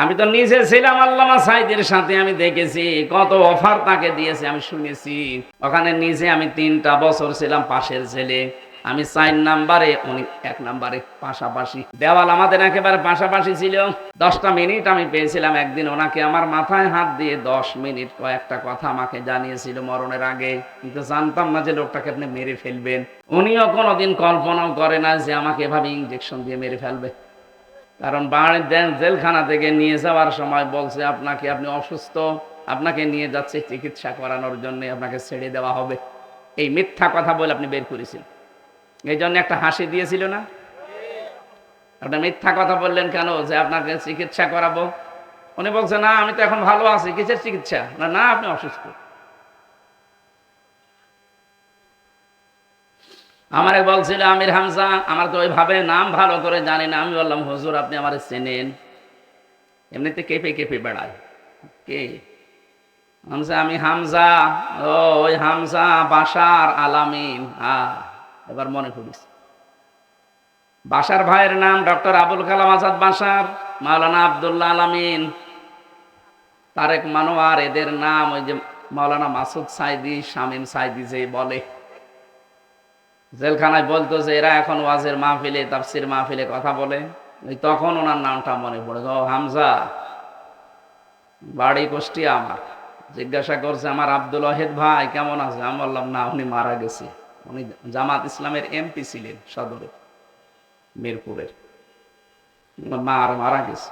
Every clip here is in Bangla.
আমি তো নিজে ছিলাম আল্লামা সাইদের সাথে, আমি দেখেছি কত অফার তাকে দিয়েছে, আমি শুনেছি। ওখানে নিজে আমি তিনটা বছর ছিলাম পাশের ছেলে আমি চার নাম্বারে, উনি এক নাম্বারে পাশাপাশি। দেওয়াল আমাদের একেবারে পাশাপাশি ছিল। দশটা মিনিট আমি পেয়েছিলাম একদিন, ওনাকে আমার মাথায় হাত দিয়ে দশ মিনিট কয়েকটা কথা আমাকে জানিয়েছিল মরণের আগে। কিন্তু জানতাম না যে লোকটাকে আপনি মেরে ফেলবেন। উনিও কোনোদিন কল্পনাও করে না যে আমাকে এভাবে ইঞ্জেকশন দিয়ে মেরে ফেলবে। কারণ বাড়ির দেন জেলখানা থেকে নিয়ে যাওয়ার সময় বলছে, আপনাকে আপনি অসুস্থ, আপনাকে নিয়ে যাচ্ছে চিকিৎসা করানোর জন্য আপনাকে ছেড়ে দেওয়া হবে। এই মিথ্যা কথা বলে আপনি বের করেছেন। এই জন্য একটা হাসি দিয়েছিল না? আপনি মিথ্যা কথা বললেন কেন? যে আপনাকে চিকিৎসা করাবো? উনি বলছে, না, আমি তো এখন ভালো আছি, কিসের চিকিৎসা? না না, আপনি অসুস্থ। আমারে বলছিল, আমির হামজা, আমার তো ওইভাবে নাম ভালো করে জানি না। আমি বললাম, হুজুর, আপনি আমার চেনেন। এমনিতে কেঁপে কেঁপে বেড়ায়। কে? হামজা, আমি হামজা। ও, ওই হামজা বাসার আলামিন। হ্যাঁ এবার মনে পড়িস বাসার ভাইয়ের নাম ডক্টর আবুল কালাম আজাদ বাসার, মাওলানা আবদুল্লাহ আলামিন। তারেক মানোয়ার, এদের নাম ওই যে মাওলানা মাসুদ সাইদি, শামীম সাইদি যে বলে। জেলখানায় বলতো যে এরা এখন ওয়াজের মাহফিলে, তাফসির মাহফিলে কথা বলে। তখন ওনার নামটা মনে পড়ে। ও হামজা, বাড়ি কোষ্টি আমার। জিজ্ঞাসা করছে, আমার আব্দুল ওয়াহেদ ভাই কেমন আছে? আমি বললাম, না, উনি মারা গেছে। উনি জামাত ইসলামের এমপি ছিলেন সদরে, মিরপুরের। মার মারা গেছে।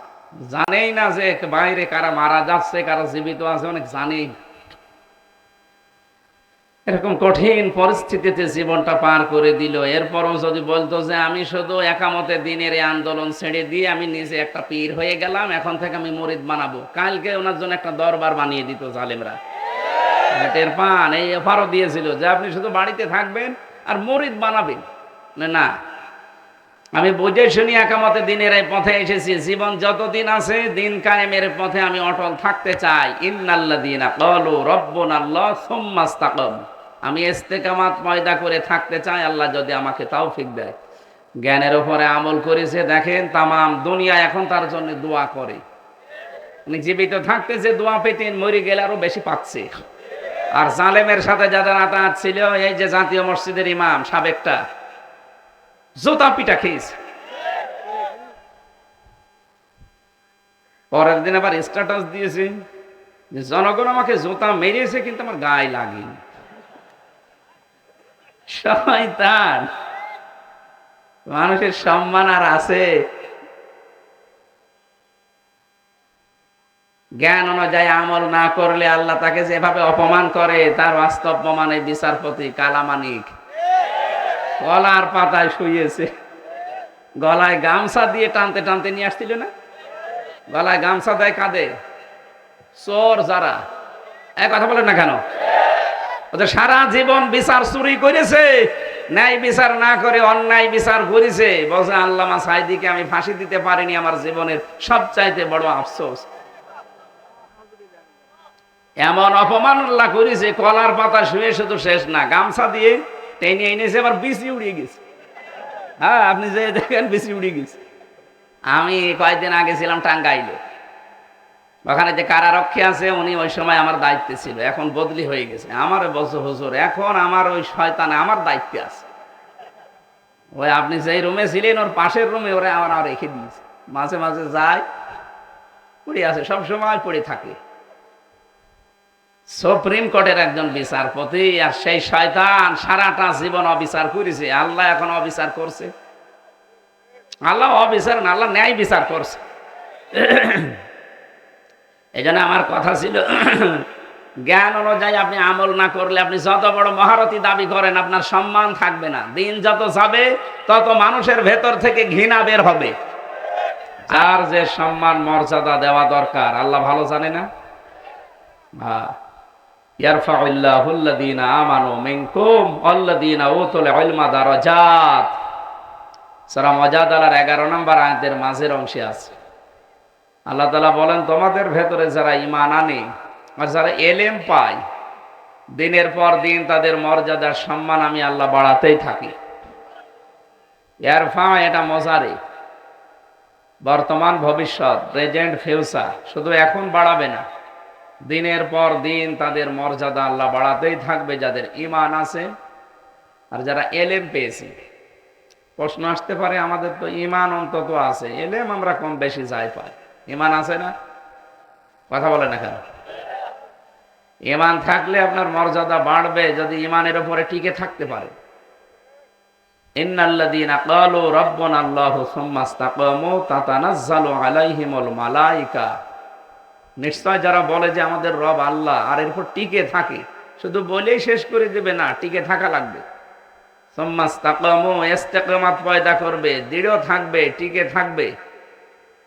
জানেই না যে বাইরে কারা মারা যাচ্ছে, কারা জীবিত আছে, অনেক জানেই না। এরকম কঠিন পরিস্থিতিতে জীবনটা পার করে দিল। এরপরও যদি বলতো যে আমি শুধু একামতে দিনের এই আন্দোলন ছেড়ে দিয়ে আমি নিজে একটা পীর হয়ে গেলাম, এখন থেকে আমি মরিদ বানাবো। কালকে ওনার জন্য একটা দরবার বানিয়ে দিত জালেমরা। টের পান, এই অফারও দিয়েছিল যে আপনি শুধু বাড়িতে থাকবেন আর মরিদ বানাবেন। না আমি বুঝে শুনি একামতে দিনের এই পথে এসেছি। জীবন যতদিন আছে, দিন কায়েমের পথে আমি অটল থাকতে চাই। ইন্নাল্লা দিন কলু রব্বন আল্লাহ আমি করে থাকতে চাই, আল্লাহ যদি আমাকে তৌফিক দেয়। জ্ঞানের উপরে আমল করেছে, দেখেন, তামাম দুনিয়া এখন তার জন্য দোয়া করে। জীবিত থাকতে যে দোয়া পেতেন মরে গেলে আরও বেশি পাচ্ছে। আর জালেমের সাথে যাদের আতাত ছিল, এই যে জাতীয় মসজিদের ইমাম, সাবেকটা জোতা পিটা খেয়েছে। পরের দিন আবার স্ট্যাটাস দিয়েছে যে জনগণ আমাকে জোতা মেরেছে কিন্তু আমার গায়ে লাগেনি। শয়তান, মানুষের সম্মান আর আছে। জ্ঞান অনুযায়ী আমল না করলে আল্লাহ তাকে যেভাবে অপমান করে, তার বাস্তব প্রমাণে বিচারপতি কালামানিক। গলার পাতায় শুয়েছে গলায় গামছা দিয়ে টানতে টানতে নিয়ে আসছিল না? গলায় গামছা দেয় কাঁদে চোর যারা। এক কথা বলেন না কেন? ওদের সারা জীবন বিচার চুরি করেছে, ন্যায় বিচার না করে অন্যায় বিচার করেছে। বলছে, আল্লামা সাইদিকে আমি ফাঁসি দিতে পারিনি, আমার জীবনের সবচাইতে বড় আফসোস। এমন অপমান করেছে, কলার পাতা শুয়ে শুধু শেষ না, গামছা দিয়ে টেনে এনেছে আবার বিসি উড়িয়ে গেছে। হ্যাঁ আপনি যে দেখেন বিসি উড়িয়ে গেছে। আমি কয়েকদিন আগে ছিলাম টাঙ্গাইলে। ওখানে যে কারারক্ষী আছে, উনি ওই সময় আমার দায়িত্বে ছিল। এখন বদলি হয়ে গেছে। আমার বলছে, হুজুর, এখন আমার ওই শয়তানে আমার দায়িত্বে আছে। ওই আপনি যেই রুমে ছিলেন, ওর পাশের রুমে ওরা আমার রেখে দিয়েছে। মাঝে মাঝে যায়, পড়ে আছে সব সময় পড়ে থাকে। সুপ্রিম কোর্টের একজন বিচারপতি আর সেই শয়তান সারাটা জীবন অবিচার করেছে। আল্লাহ এখন অবিচার করছে। আল্লাহ অবিচার না, আল্লাহ ন্যায় বিচার করছে। এই আমার কথা ছিল, জ্ঞান অনুযায়ী আপনি আমল না করলে আপনি যত বড় মহারথী দাবি করেন, আপনার সম্মান থাকবে না। দিন যত যাবে, তত মানুষের ভেতর থেকে ঘৃণা বের হবে। যার যে সম্মান, মর্যাদা দেওয়া দরকার, আল্লাহ ভালো জানে না? হ্যাঁ ইয়ারফাউল্লাহুল্লাযীনা আমানু মিনকুম, ওয়াল্লাযীনা উতুল ইলমা দারাজাত। সূরা মুজাদালার 11 নম্বর আয়াতের মাঝের অংশে আছে। আল্লাহ তাআলা বলেন, তোমাদের ভেতরে যারা আনে আর যারা এলেম পায়, দিনের পর দিন তাদের মর্যাদার সম্মান আমি আল্লাহ বাড়াতেই থাকি। ইয়ারফা, এটা মজারে বর্তমান ভবিষ্যৎ, প্রেজেন্ট, ফিউচার, শুধু এখন বাড়াবে না। দিনের পর দিন তাদের মর্যাদা আল্লাহ বাড়াতেই থাকবে যাদের ইমান আছে আর যারা এলেম পেয়েছে। প্রশ্ন আসতে পারে, আমাদের তো ইমান অন্তত আছে। এলেম আমরা কম বেশি যাই পাই। ইমান আছে না? কথা বলে না কেন? ইমান থাকলে আপনার মর্যাদা বাড়বে যদি ইমানের উপরে টিকে থাকতে পারে। আল্লাহু নিশ্চয় যারা বলে যে আমাদের রব আল্লাহ আর এরপর টিকে থাকে, শুধু বলেই শেষ করে দেবে না, টিকে থাকা লাগবে। সুম্মা ইসতাকামু পয়দা করবে, দৃঢ় থাকবে, টিকে থাকবে।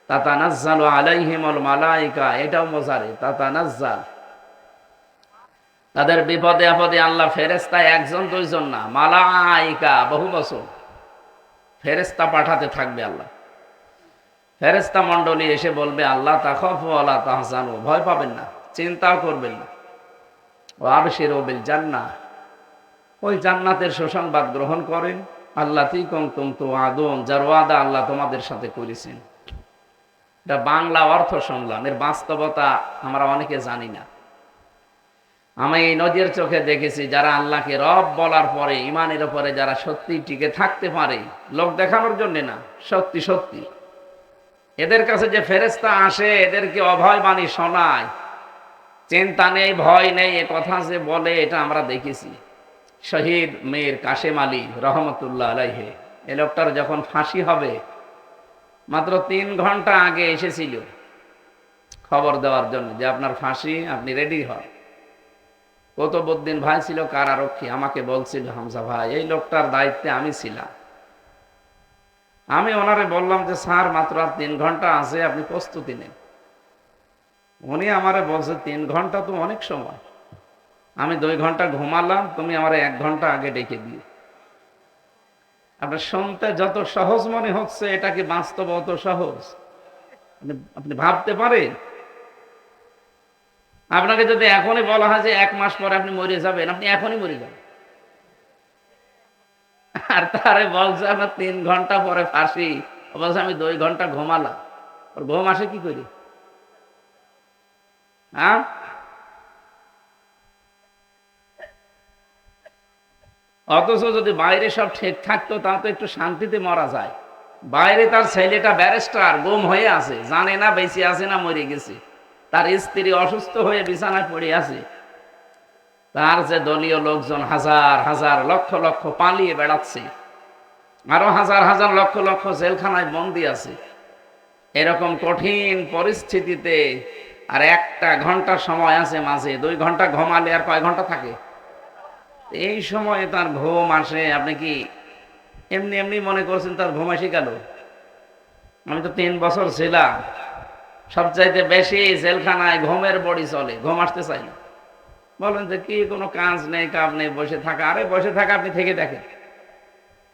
তাতানাজ্জালু আলাইহিমুল মালায়েকা এটাও মজারে, তাতানাজ্জাল। তাদের বিপদে আপদে আল্লাহ ফেরেস্তা একজন, দুইজন না, মালাইকা, বহু বছর। ফেরেস্তা পাঠাতে থাকবে আল্লাহ। ফেরেস্তা মন্ডলী এসে বলবে, আল্লাহ তাখফ আল্লাহ তাহসানু ভয় পাবেন না, চিন্তাও করবেন না। ও আবশির বিল জান্নাহ। ওই জান্নাতের সুসংবাদ গ্রহণ করেন। আল্লাহ তিকং তুম তো আদম যার ওয়াদা আল্লাহ তোমাদের সাথে করেছেন। এটা বাংলা অর্থ শুনলাম এর বাস্তবতা আমরা অনেকে জানি না। আমি এই নদীর চোখে দেখেছি, যারা আল্লাহকে রব বলার পরে ইমানের উপরে যারা সত্যি টিকে থাকতে পারে, লোক দেখানোর জন্য না, সত্যি সত্যি। এদের কাছে যে ফেরেস্তা আসে, এদেরকে অভয় বাণী শোনায়। চিন্তা নেই, ভয় নেই, এ কথা যে বলে, এটা আমরা দেখেছি। শহীদ মেয়ের কাশেম আলী রহমতুল্লাহ আলাইহে, এ লোকটার যখন ফাঁসি হবে, মাত্র তিন ঘণ্টা আগে এসেছিল খবর দেওয়ার জন্য যে আপনার ফাঁসি, আপনি রেডি হন। কতবুদ্দিন ভাই ছিল কারারক্ষী, আমাকে বলছিল, হামজা ভাই, এই লোকটার দায়িত্বে আমি ছিলাম। আমি ওনারে বললাম যে, স্যার, মাত্র আর তিন ঘণ্টা আছে, আপনি প্রস্তুতি নেন। উনি আমারে বলছে, তিন ঘণ্টা তো অনেক সময়। আমি দুই ঘণ্টা ঘুমালাম, তুমি আমার এক ঘণ্টা আগে ডেকে দিয়ে আপনার শুনতে যত সহজ মনে হচ্ছে, এটা কি বাস্তব অত সহজ? আপনি- আপনি ভাবতে পারেন? আপনাকে যদি এখনই বলা হয় যে, এক মাস পরে আপনি মরে যাবেন, আপনি এখনই মরে যাবেন। আর তারে বলছে আপনার তিন ঘণ্টা পরে ফাঁসি। বলছে, আমি দুই ঘণ্টা ঘুমালাম। ওর ঘুম আসে কি করি? হ্যাঁ? অথচ যদি বাইরে সব ঠিক থাকতো তা তো একটু শান্তিতে মরা যায়। বাইরে তার ছেলেটা ব্যারিস্টার, গুম হয়ে আছে, জানে না, বেঁচে আছে না, মরে গেছে। তার স্ত্রী অসুস্থ হয়ে বিছানায় পড়ে আছে। তার যে দলীয় লোকজন হাজার হাজার, লক্ষ লক্ষ পালিয়ে বেড়াচ্ছে, আরও হাজার হাজার, লক্ষ লক্ষ জেলখানায় বন্দি আছে, এরকম কঠিন পরিস্থিতিতে আর একটা ঘণ্টা সময় আছে মাঝে, দুই ঘণ্টা ঘুমালে আর কয় ঘণ্টা থাকে? এই সময়ে তার ঘুম আসে, আপনি কি এমনি এমনি মনে করছেন তার ঘুম আসি গেল? আমি তো তিন বছর ছিলাম, সবচাইতে বেশি জেলখানায় ঘুমের বড়ি চলে, ঘুম আসতে চাই না। বলেন যে কি কোনো কাজ নেই কাজ নেই, বসে থাকা। আরে বসে থাকা আপনি থেকে দেখেন।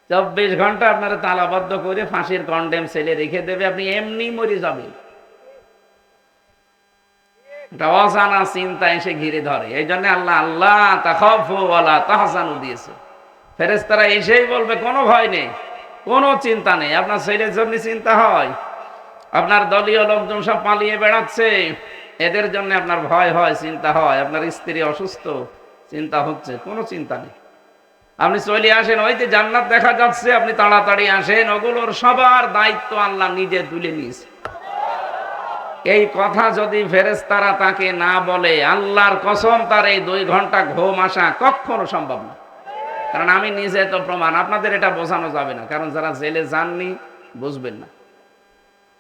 চব্বিশ ঘণ্টা আপনারা তালাবদ্ধ করে ফাঁসির কন্ডেম ছেলে রেখে দেবে, আপনি এমনি মরে একটা অজানা চিন্তা এসে ঘিরে ধরে। এই জন্য আল্লাহ আল্লাহ তাহসানু দিয়েছে। এসেই বলবে, কোনো ভয় নেই, কোনো চিন্তা নেই। আপনার ছেলের জন্য চিন্তা হয়। আপনার দলীয় লোকজন সব পালিয়ে বেড়াচ্ছে। এদের জন্য আপনার ভয় হয়, চিন্তা হয়, আপনার স্ত্রী অসুস্থ, চিন্তা হচ্ছে, কোনো চিন্তা নেই। আপনি চলে আসেন, ওই যে জান্নাত দেখা যাচ্ছে, আপনি তাড়াতাড়ি আসেন, ওগুলোর সবার দায়িত্ব আল্লাহ নিজে তুলে নিয়েছে। এই কথা যদি ফেরেস্তারা তাকে না বলে, আল্লাহর কসম, তার এই দুই ঘণ্টা ঘুম আসা কখনো সম্ভব না। কারণ আমি নিজে তো প্রমাণ, আপনাদের এটা বোঝানো যাবে না, কারণ যারা জেলে যাননি, বুঝবেন না।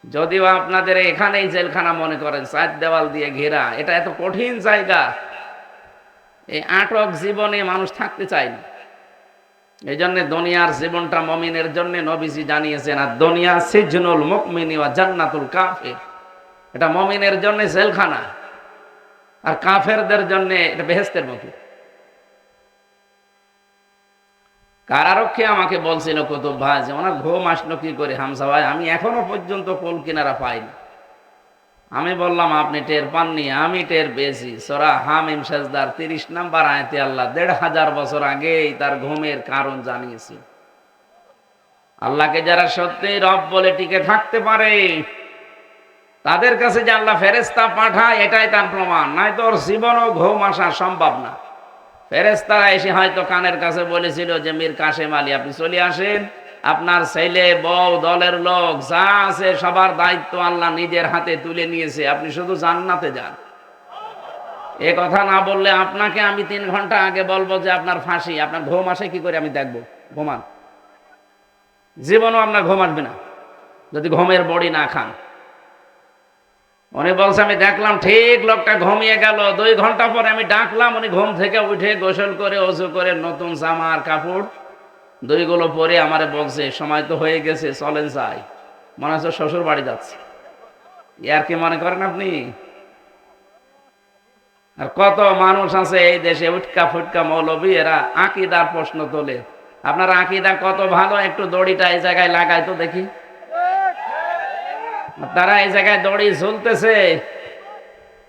যদিও আপনাদের এখানেই জেলখানা মনে করেন চার দেওয়াল দিয়ে ঘেরা, এটা এত কঠিন জায়গা। এই আটক জীবনে মানুষ থাকতে চায় না। এই জন্য দুনিয়ার জীবনটা মমিনের জন্য নবীজি জানিয়েছেন, আর দুনিয়া সিজনুল মুকমিনী ওয়া জান্নাতুল কাফের। এটা মমিনের জন্য জেলখানা। আর কাফেরদের জন্য এটা বেহেস্তের মতো। কারারক্ষী আমাকে বলছিল, কুতুব ভাই, যে ওনার ঘুম আসলো কি করে? হামসা ভাই, আমি এখনও পর্যন্ত কোল কিনারা পাইনি। আমি বললাম, আপনি টের পাননি, আমি টের পেয়েছি। সোরা হামিম সেজদার তিরিশ নাম্বার আয়তে আল্লাহ দেড় হাজার বছর আগেই তার ঘুমের কারণ জানিয়েছি। আল্লাহকে যারা সত্যি রব বলে টিকে থাকতে পারে, তাদের কাছে যে আল্লাহ ফেরেস্তা পাঠায়, এটাই তার প্রমাণ। নাই তোর জীবনও ঘুম আসা সম্ভব না। ফেরেস্তারা এসে হয়তো কানের কাছে বলেছিল যে, মীর কাশেম আলী, আপনি চলে আসেন। আপনার ছেলে, বউ, দলের লোক, যা আছে সবার দায়িত্ব আল্লাহ নিজের হাতে তুলে নিয়েছে। আপনি শুধু জান্নাতে যান। এ কথা না বললে আপনাকে আমি তিন ঘণ্টা আগে বলব যে, আপনার ফাঁসি, আপনার ঘুম আসে কি করে আমি দেখব? ঘুমান। জীবনও আপনার ঘুম আসবে না। যদি ঘুমের বড়ি না খান। উনি বলছে, আমি দেখলাম ঠিক লোকটা ঘুমিয়ে গেল। দুই ঘণ্টা পরে আমি ডাকলাম, উনি ঘুম থেকে উঠে গোসল করে অজু করে নতুন জামা আর কাপড় দুইগুলো পরে আমারে বলছে, সময় তো হয়ে গেছে, চলেন যাই। মনে হচ্ছে শ্বশুর বাড়ি যাচ্ছে। ইয়ার কি মনে করেন আপনি? আর কত মানুষ আছে এই দেশে, উটকা ফুটকা মৌলবী, এরা আকিদার প্রশ্ন তোলে। আপনার আকিদা কত ভালো, একটু দড়িটা এই জায়গায় লাগাই তো দেখি। তারা এই জায়গায় দড়ি ঝুলতেছে।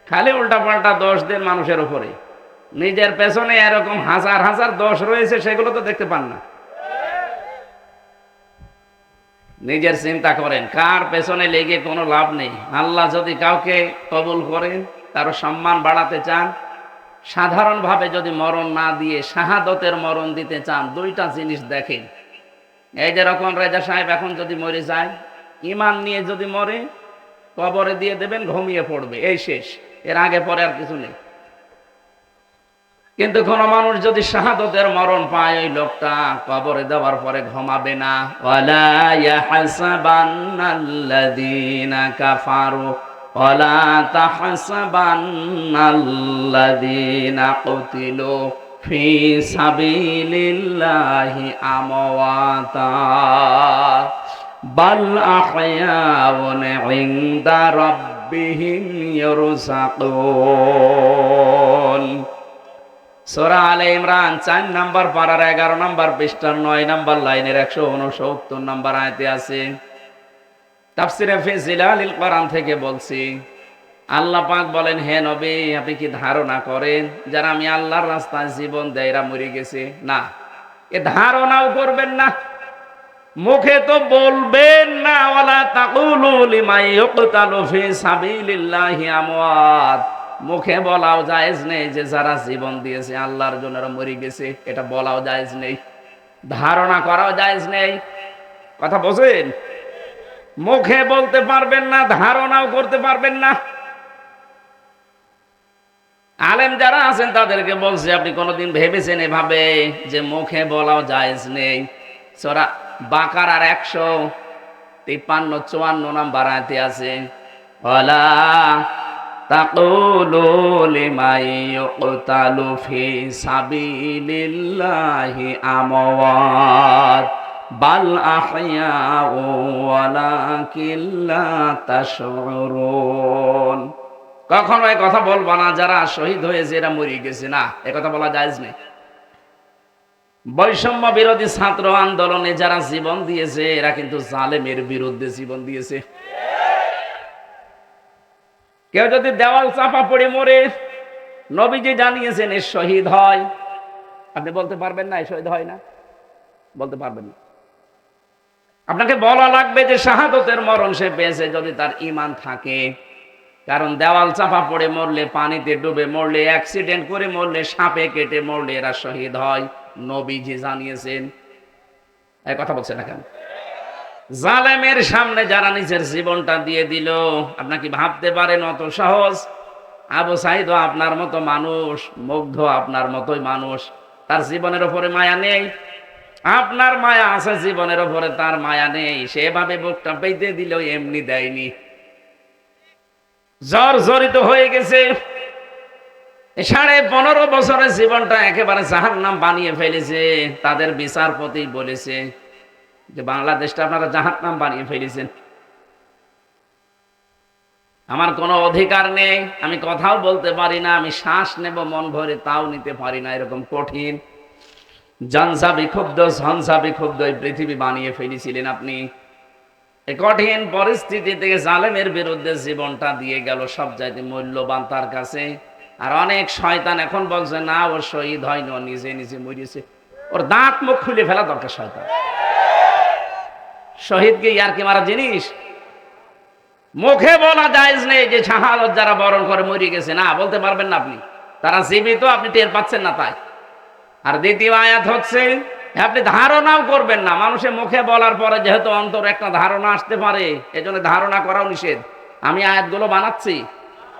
খালি উল্টা পাল্টা দোষ দেন মানুষের উপরে। নিজের পেছনে এরকম হাজার হাজার দোষ রয়েছে, সেগুলো তো দেখতে পান না। নিজের চিন্তা করেন, কার পেছনে লেগে কোনো লাভ নেই। আল্লাহ যদি কাউকে কবুল করেন তার সম্মান বাড়াতে চান, সাধারণভাবে যদি মরণ না দিয়ে শাহাদতের মরণ দিতে চান, দুইটা জিনিস দেখেন। এই যে রকম রেজা সাহেব এখন যদি মরে যায় ইমান নিয়ে যদি মরে, কবরে দিয়ে দেবেন, ঘুমিয়ে পড়বে। এই শেষ। এর আগে পরে আর কিছু নেই। কিন্তু কোন মানুষ যদি শাহাদতের মরণ পায়, ওই লোকটা কবরে দেওয়ার পরে ঘুমাবে না। কাফারু ফি আমওয়াতা। বাল আহয়াউন আলে ইমরান পৃষ্ঠার লাইনের আছে। তাফসিরে কোরআন থেকে বলছি, আল্লাহ পাক বলেন, হে নবী, আপনি কি ধারণা করেন যারা আমি আল্লাহর রাস্তায় জীবন দেয় এরা মরে গেছে? না, এ ধারণাও করবেন না। মুখে তো বলবেন না তাকুলু লিমাই ইউকতালু ফি সাবিলিল্লাহি আমওয়াত। মুখে বলাও জায়েজ নেই যে যারা জীবন দিয়েছে, আল্লাহর জন্য মরে গেছে, এটা বলাও জায়েজ নেই, ধারণা করাও জায়েজ নেই। কথা বোঝেন? মুখে বলতে পারবেন না, ধারণাও করতে পারবেন না। আলেম যারা আছেন, তাদেরকে বলছে, আপনি কোনোদিন ভেবেছেন এভাবে যে মুখে বলাও জায়েজ নেই? সরা বাকার আর একশো তিপ্পান্ন চুয়ান্ন নাম্বার আয়তে আছে ওলা تقولوا لمن يقتل في سبيل الله أموات بل أحياء ولكن لا تشعرون কখনো এই কথা বলবা না যারা শহীদ হয়েছে এরা মরে গেছে না এ কথা বলা যায় নেই বৈষম্য বিরোধী ছাত্র আন্দোলনে যারা জীবন দিয়েছে, এরা কিন্তু জালেমের বিরুদ্ধে জীবন দিয়েছে। কেউ যদি দেওয়াল চাপা পড়ে মরে, নবীজি জানিয়েছেন এর শহীদ হয়। আপনি বলতে পারবেন না, এ শহীদ হয় না? বলতে পারবেন না। আপনাকে বলা লাগবে যে শাহাদতের মরণ সে পেয়েছে যদি তার ইমান থাকে। কারণ দেওয়াল চাপা পড়ে মরলে, পানিতে ডুবে মরলে, অ্যাক্সিডেন্ট করে মরলে, সাপে কেটে মরলে এরা শহীদ হয়। নবীজি জানিয়েছেন। এই কথা বলছে না কেন? জালেমের সামনে যারা নিজের জীবনটা দিয়ে দিল আপনাকে ভাবতে পারেন অত সহজ? আবু সাইদ আপনার মতো মানুষ, মুগ্ধ আপনার মতোই মানুষ, তার জীবনের ওপরে মায়া নেই। আপনার মায়া আছে, জীবনের ওপরে তার মায়া নেই। সেভাবে বুকটা পেতে দিল এমনি দেয়নি। জ্বর জড়িত হয়ে গেছে। সাড়ে পনেরো বছরের জীবনটা একেবারে জাহার নাম বানিয়ে ফেলেছে। তাদের বিচারপতি বলেছে যে, বাংলাদেশটা আপনারা জাহান নাম বানিয়ে ফেলেছেন। আমার কোনো অধিকার নেই, আমি কথাও বলতে পারি না, আমি শ্বাস নেব, মন ভরে তাও নিতে পারি না, এরকম কঠিন জনসা বিক্ষুব্ধ ঝনসা বিক্ষুব্ধ এই পৃথিবী বানিয়ে ফেলেছিলেন আপনি। এই কঠিন পরিস্থিতি থেকে জালেমের বিরুদ্ধে জীবনটা দিয়ে গেল সব চাইতে মূল্যবান তার কাছে। আর অনেক শয়তান এখন বলছে, না ও শহীদ হয়নি নিজে নিজে মরিয়েছে। ওর দাঁত মুখ খুলে ফেলা দরকার শয়তান। শহীদকে ইয়ারকি মারা জিনিস? মুখে বলা যায় নেই যে শাহাদত যারা বরণ করে মরে গেছে। না, বলতে পারবেন না আপনি। তারা জীবিত, আপনি টের পাচ্ছেন না তাই। আর দ্বিতীয় আয়াত হচ্ছে, আপনি ধারণাও করবেন না। মানুষের মুখে বলার পরে যেহেতু অন্তর একটা ধারণা আসতে পারে, এজন্য ধারণা করাও নিষেধ। আমি আয়াতগুলো বানাচ্ছি।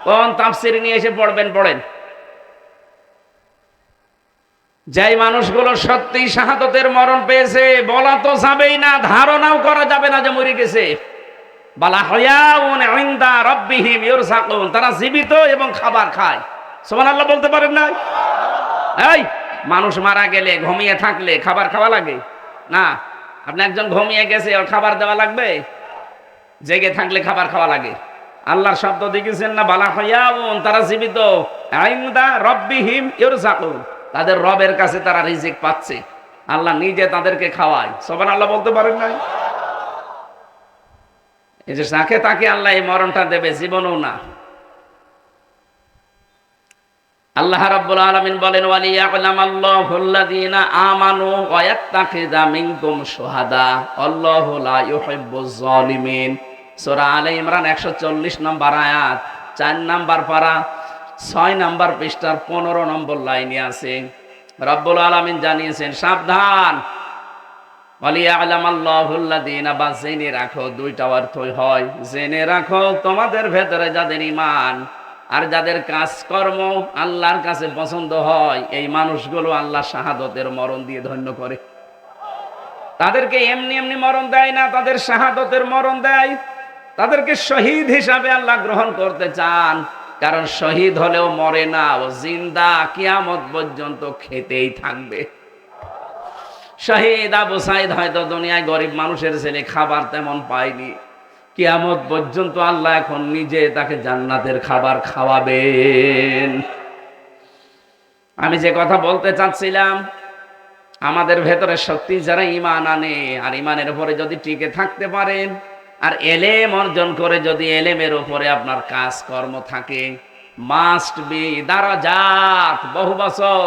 কোন তাফসির নিয়ে এসে পড়বেন, পড়েন। যাই মানুষগুলো সত্যি শাহাদতের মরণ পেয়েছে, বলা তো যাবেই না, ধারণাও করা যাবে না যে মরে গেছে। বালা হয়াউন ইনদা রাব্বিহিম ইউরসাকুন, তারা জীবিত এবং খাবার খায়। সুবহানাল্লাহ, বলতে পারেন না এই, মানুষ মারা গেলে, ঘুমিয়ে থাকলে খাবার খাওয়া লাগে? না, আপনি একজন ঘুমিয়ে গেছে, ওর খাবার দেওয়া লাগবে? জেগে থাকলে খাবার খাওয়া লাগে। আল্লাহর শব্দ দেখেছেন না? বালা হয়াউন, তারা জীবিত। আইন্দা রব্বিহিম ইউরসাকুন তাদের রবের কাছে তারা রিজিক পাচ্ছে। আল্লাহ নিজে তাদেরকে খাওয়ায়। সবান আল্লাহ বলতে পারেন নাই? এই যে তাকে তাকে আল্লাহ এই মরণটা দেবে, জীবনও না। আল্লাহ রাব্বুল আলামিন বলেন ওয়ালিয়াকুলাম আল্লাহুল্লাযীনা আমানু ওয়া ইয়াত্তাখিযা মিনকুম শুহাদা। আল্লাহু লা ইউহিব্বুজ জালিমিন সূরা আলে ইমরান 140 নম্বর আয়াত 4 নম্বর পারা 6 নম্বর পৃষ্ঠার 15 নম্বর লাইনে আছে। রব্বুল আলামিন জানিয়েছেন, সাবধান। জেনে রাখো, দুইটা অর্থই হয়। জেনে রাখো, তোমাদের ভেতরে যাদের ঈমান আর যাদের কাজকর্ম আল্লাহর কাছে পছন্দ হয়, এই মানুষগুলো আল্লাহ শাহাদতের মরণ দিয়ে ধন্য করে। তাদেরকে এমনি এমনি মরণ দেয় না, তাদের শাহাদতের মরণ দেয়। তাদেরকে শহীদ হিসাবে আল্লাহ গ্রহণ করতে চান। কারণ শহীদ হলেও মরে না ও জিন্দা কিয়ামত পর্যন্ত খেতেই থাকবে। শহীদ আবু সাইদ হয়তো দুনিয়ায় গরিব মানুষের ছেলে খাবার তেমন পায়নি। কিয়ামত পর্যন্ত আল্লাহ এখন নিজে তাকে জান্নাতের খাবার খাওয়াবেন। আমি যে কথা বলতে চাচ্ছিলাম, আমাদের ভেতরে সত্যি যারা ইমান আনে, আর ইমানের উপরে যদি টিকে থাকতে পারেন আর এলেম অর্জন করে যদি এলেমের উপরে আপনার কাজ কর্ম থাকে মাস্ট বি দ্বারা দারাজাত, বহু বছর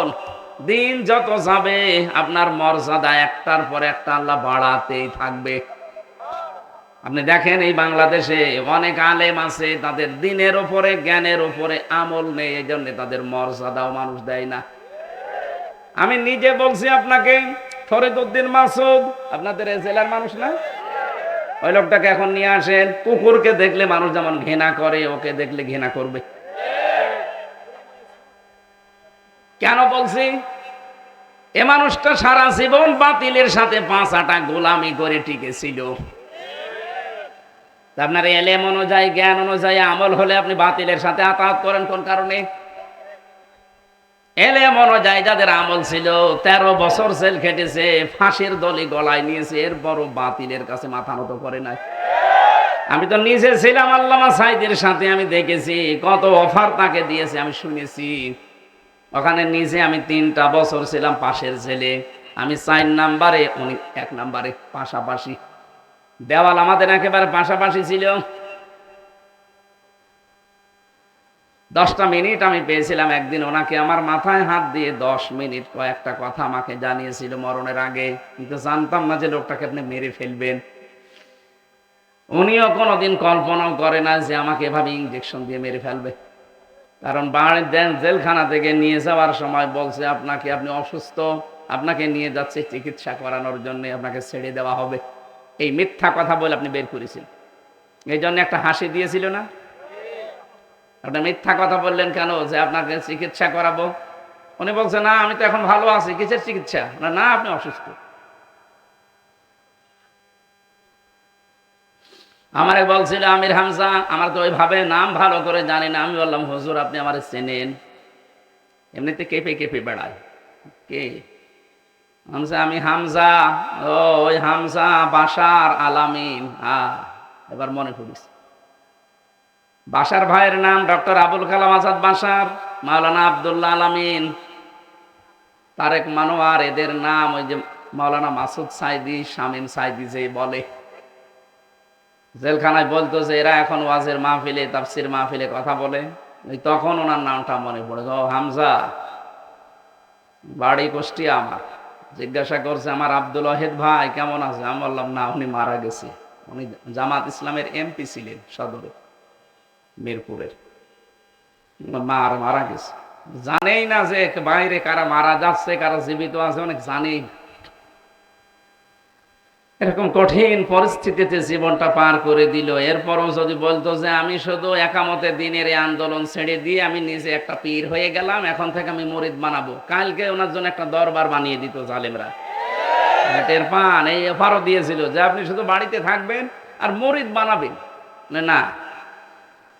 দিন যত যাবে, আপনার মর্যাদা একটার পর একটা আল্লাহ বাড়াতেই থাকবে। আপনি দেখেন এই বাংলাদেশে অনেক আলেম আছে, তাদের দিনের ওপরে জ্ঞানের ওপরে আমল নেই, এই জন্য তাদের মর্যাদাও মানুষ দেয় না। আমি নিজে বলছি আপনাকে ফরিদুদ্দিন মাসুদ আপনাদের জেলার মানুষ না? ওই লোকটাকে এখন নিয়ে আসেন। কুকুরকে দেখলে মানুষ যেমন ঘৃণা করে, ওকে দেখলে ঘৃণা করবে। কেন বলছি? এ মানুষটা সারা জীবন বাতিলের সাথে পাঁচ আটা গোলামি করে টিকেছিল। আপনার এলেম অনুযায়ী, জ্ঞান অনুযায়ী আমল হলে আপনি বাতিলের সাথে আতাহাত করেন কোন কারণে? এলেম অনুযায়ী যাদের আমল ছিল, তেরো বছর জেল খেটেছে, ফাঁসির দলি গলায় নিয়েছে এর বড় বাতিলের কাছে মাথা নত করে নাই। আমি তো নিজে ছিলাম আল্লামা সাইদের সাথে, আমি দেখেছি কত অফার তাকে দিয়েছে, আমি শুনেছি। ওখানে নিজে আমি তিনটা বছর ছিলাম পাশের জেলে। আমি চার নাম্বারে, উনি এক নাম্বারে পাশাপাশি। দেওয়াল আমাদের একেবারে পাশাপাশি ছিল। দশটা মিনিট আমি পেয়েছিলাম একদিন ওনাকে আমার মাথায় হাত দিয়ে দশ মিনিট কয়েকটা কথা আমাকে জানিয়েছিল মরণের আগে। কিন্তু জানতাম না যে লোকটাকে আপনি মেরে ফেলবেন। উনিও কোনোদিন কল্পনাও করে না যে আমাকে এভাবে ইঞ্জেকশন দিয়ে মেরে ফেলবে। কারণ বাড়ির জেলখানা থেকে নিয়ে যাওয়ার সময় বলছে, আপনাকে আপনি অসুস্থ, আপনাকে নিয়ে যাচ্ছে চিকিৎসা করানোর জন্য আপনাকে ছেড়ে দেওয়া হবে। এই মিথ্যা কথা বলে আপনি বের করেছেন। এই জন্য একটা হাসি দিয়েছিল না? আপনি মিথ্যা কথা বললেন কেন? যে আপনাকে চিকিৎসা করাবো। উনি বলছে, না, আমি তো এখন ভালো আছি। কিসের চিকিৎসা? না আপনি অসুস্থ। আমারে বলছিল আমির হামজা, আমার তো ওইভাবে নাম ভালো করে জানি না। আমি বললাম, হুজুর, আপনি আমার চেনেন। এমনিতে কেঁপে কেঁপে বেড়ায়। কে? হামজা, আমি হামজা। ও, ওই হামজা বাসার আলামিন। হ্যাঁ এবার মনে পড়িস বাসার ভাইয়ের নাম ডক্টর আবুল কালাম আজাদ বাসার, মাওলানা আবদুল্লাহ আলামিন। তারেক মানোয়ার, এদের নাম ওই যে মাওলানা মাসুদ সাইদি, শামীম সাইদি যে বলে। জেলখানায় বলতো যে এরা এখন ওয়াজের মাহফিলে, তাফসির মাহফিলে কথা বলে। ওই তখন ওনার নামটা মনে পড়ে ও হামজা। বাড়ি কোষ্টি আমার। জিজ্ঞাসা করছে, আমার আব্দুল ওয়াহেদ ভাই কেমন আছে? আমি বললাম, না, উনি মারা গেছে। উনি জামাত ইসলামের এমপি ছিলেন সদরে। মিরপুরের। মার মারা গেছে। জানেই না যে বাইরে কারা মারা যাচ্ছে, কারা জীবিত আছে, অনেক জানেই না। এরকম কঠিন পরিস্থিতিতে জীবনটা পার করে দিল। এরপরও যদি বলতো যে আমি শুধু একামতে দিনের এই আন্দোলন ছেড়ে দিয়ে আমি নিজে একটা পীর হয়ে গেলাম, এখন থেকে আমি মরিদ বানাবো। কালকে ওনার জন্য একটা দরবার বানিয়ে দিত জালেমরা। টের পান, এই অফারও দিয়েছিল যে আপনি শুধু বাড়িতে থাকবেন আর মরিদ বানাবেন। না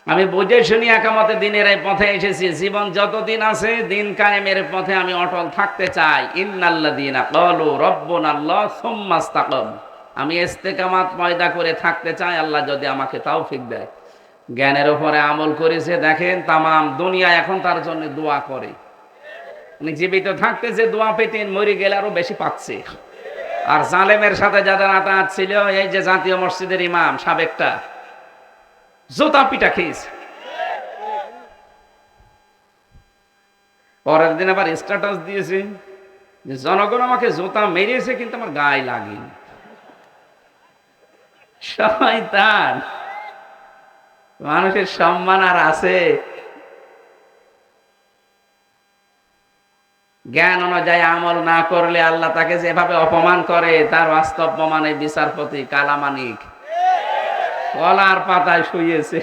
আমি বুঝে শুনি একামতে দিনের এই পথে এসেছি। জীবন যতদিন আছে, দিন কায়েমের পথে আমি অটল থাকতে চাই। ইন্নাল্লাযীনা ক্বালু রাব্বুনাল্লাহ সুম্মা ইসতাকাম আমি করে থাকতে চাই, আল্লাহ যদি আমাকে তৌফিক দেয়। জ্ঞানের উপরে আমল করেছে, দেখেন, তামাম দুনিয়া এখন তার জন্য দোয়া করে। উনি জীবিত থাকতে যে দোয়া পেতেন, মরে গেলে আরও বেশি পাচ্ছে। আর জালেমের সাথে যাদের আতাত ছিল, এই যে জাতীয় মসজিদের ইমাম, সাবেকটা জোতা পিটা খেয়েছে। পরের দিন আবার স্ট্যাটাস দিয়েছে যে জনগণ আমাকে জোতা মেরেছে কিন্তু আমার গায়ে লাগেনি। শয়তান, মানুষের সম্মান আর আছে। জ্ঞান অনুযায়ী আমল না করলে আল্লাহ তাকে যেভাবে অপমান করে, তার বাস্তব প্রমাণে বিচারপতি কালামানিক। গলার পাতায় শুয়েছে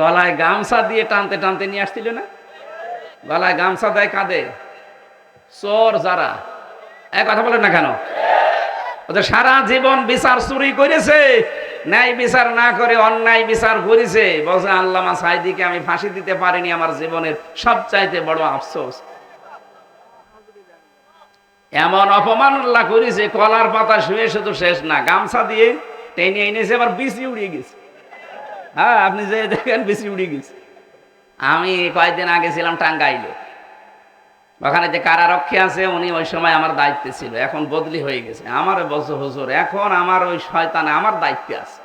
গলায় গামছা দিয়ে টানতে টানতে নিয়ে আসছিল না? গলায় গামছা দেয় কাঁদে চোর যারা। এক কথা বলেন না কেন? ওদের সারা জীবন বিচার চুরি করেছে, ন্যায় বিচার না করে অন্যায় বিচার করেছে। বলছে, আল্লামা সাইদিকে আমি ফাঁসি দিতে পারিনি, আমার জীবনের সবচাইতে বড় আফসোস। এমন অপমান করেছে, কলার পাতা শুয়ে শুধু শেষ না, গামছা দিয়ে টেনে এনেছে আবার বিসি উড়িয়ে গেছে। হ্যাঁ আপনি যে দেখেন বিসি উড়িয়ে গেছে। আমি কয়েকদিন আগে ছিলাম টাঙ্গাইলে। ওখানে যে কারারক্ষী আছে, উনি ওই সময় আমার দায়িত্বে ছিল। এখন বদলি হয়ে গেছে। আমার বলছে, হুজুর, এখন আমার ওই শয়তানে আমার দায়িত্বে আছে।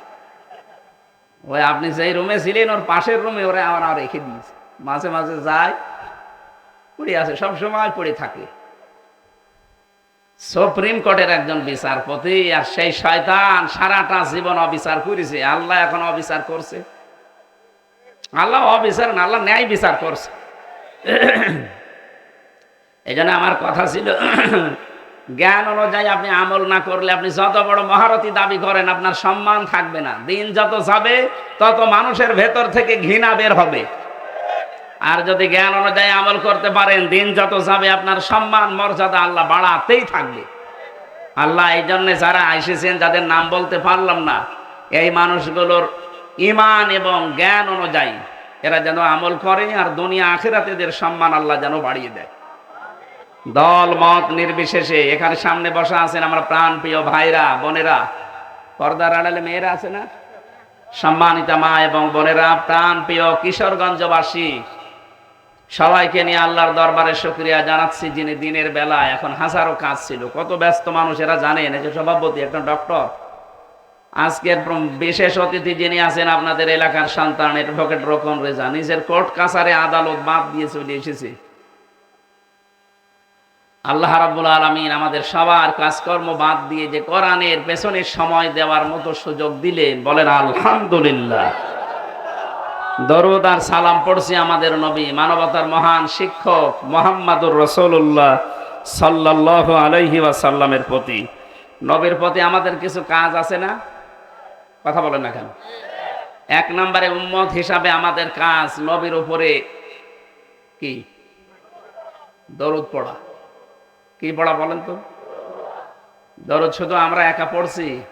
ওই আপনি যেই রুমে ছিলেন, ওর পাশের রুমে ওরা আমার রেখে দিয়েছে। মাঝে মাঝে যায়, পড়ে আছে সব সময় পড়ে থাকে। সুপ্রিম কোর্টের একজন বিচারপতি, আর সেই শয়তান সারাটা জীবন অবিচার করেছে। আল্লাহ এখন অবিচার করছে। আল্লাহ অবিচার না, আল্লাহ ন্যায় বিচার করছে। এই জন্য আমার কথা ছিল, জ্ঞান অনুযায়ী আপনি আমল না করলে আপনি যত বড় মহারথী দাবি করেন, আপনার সম্মান থাকবে না। দিন যত যাবে, তত মানুষের ভেতর থেকে ঘৃণা বের হবে। আর যদি জ্ঞান অনুযায়ী আমল করতে পারেন, দিন যত যাবে আপনার সম্মান, মর্যাদা আল্লাহ বাড়াতেই থাকবে। আল্লাহ এই জন্য যারা এসেছেন, যাদের নাম বলতে পারলাম না, এই মানুষগুলোর ইমান এবং জ্ঞান অনুযায়ী এরা যেন আমল করে আর দুনিয়া আখেরাতেদের সম্মান আল্লাহ যেন বাড়িয়ে দেয়। দল, মত নির্বিশেষে এখানে সামনে বসা আছেন আমার প্রাণ প্রিয় ভাইরা, বোনেরা। পর্দার আড়ালে মেয়েরা আছে না? সম্মানিতা মা এবং বোনেরা, প্রাণ প্রিয় কিশোরগঞ্জবাসী। সবাইকে নিয়ে আল্লাহর দরবারে শুক্রিয়া জানাচ্ছি যিনি দিনের বেলা এখন হাজারো কাজ ছিল। কত ব্যস্ত মানুষেরা জানেন, এই যে সভাপতি, একটা ডক্টর। আজকের বিশেষ অতিথি যিনি আছেন আপনাদের এলাকার সন্তান, অ্যাডভোকেট রকম রেজা। নিজের কোর্ট কাছারে আদালত বাদ দিয়ে চলে এসেছে। আল্লাহ রাব্বুল আলামিন আমাদের সবার কাজকর্ম বাদ দিয়ে যে কোরআনের পেছনে সময় দেওয়ার মতো সুযোগ দিলেন বলেন, আলহামদুলিল্লাহ। দরুদ আর সালাম পড়ছি আমাদের নবী, মানবতার মহান শিক্ষক মোহাম্মদুর রসুল্লাহ সাল্লাহ আলহি ওয়াসাল্লামের প্রতি। নবীর প্রতি আমাদের কিছু কাজ আছে না? কথা বলেন না কেন? এক নম্বরে উম্মত হিসাবে আমাদের কাজ নবীর উপরে কি? দরুদ পড়া। কি পড়া বলেন তো? দরদ শুধু আমরা একা পড়ছি?